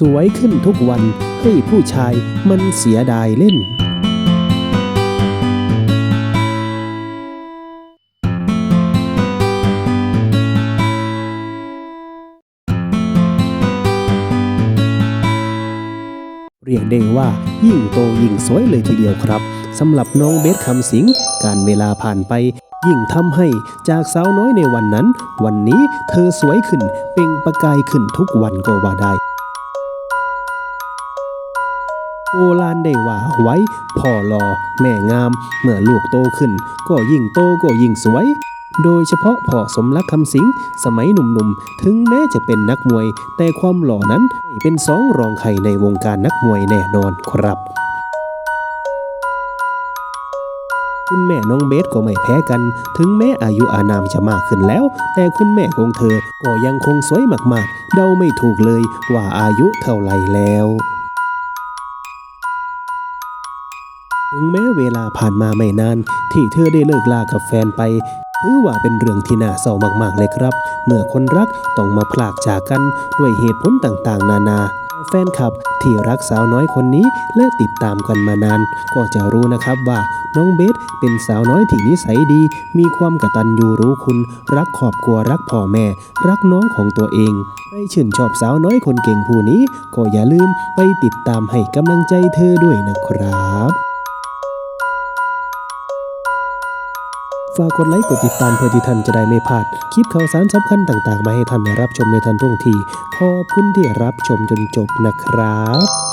สวยขึ้นทุกวันให้ผู้ชายมันเสียดายเล่น เรียกได้ว่ายิ่งโตยิ่งสวยเลยทีเดียวครับสำหรับน้องเบสคำสิง การเวลาผ่านไปยิ่งทำให้จากสาวน้อยในวันนั้น วันนี้เธอสวยขึ้น เปล่งประกายขึ้นทุกวันก็ว่าได้ โบราณได้ว่าไว้พ่อรอแม่งาม เมื่อลูกโตขึ้น ก็ยิ่งโตก็ยิ่งสวย โดยเฉพาะพ่อสมรักคำสิงสมัยหนุ่มๆ ถึงแม้จะเป็นนักมวย แต่ความหล่อนั้นไม่เป็นสองรองใครในวงการนักมวยแน่นอนครับ คุณแม่น้องเบสก็ไม่แพ้กัน ถึงแม้อายุอานามจะมากขึ้นแล้ว แต่คุณแม่ของเธอก็ยังคงสวยมากๆ เดาไม่ถูกเลยว่าอายุเท่าไหร่แล้ว ถึงแม้เวลาผ่านมาไม่นาน ที่เธอได้เลิกลากับแฟนไปถือว่าเป็นเรื่องที่น่าเศร้ามากๆเลยครับ เมื่อคนรักต้องมาพลากจากกันด้วยเหตุผลต่างๆ นานา แฟนคลับที่รักสาวน้อยคนนี้และติดตามกันมานาน ก็จะรู้นะครับว่าน้องเบสเป็นสาวน้อยที่นิสัยดี มีความกตัญญูรู้คุณ รักครอบครัวรักพ่อแม่ รักน้องของตัวเองใครชื่นชอบสาวน้อยคนเก่งผู้นี้ ก็อย่าลืมไปติดตามให้กำลังใจเธอด้วยนะครับ ฝากกดไลค์กดติดตามเพื่อที่ท่านจะได้ไม่พลาด คลิปข่าวสารสำคัญต่างๆ มาให้ท่านได้รับชมในทันท่วงที ขอบคุณที่รับชมจนจบนะครับ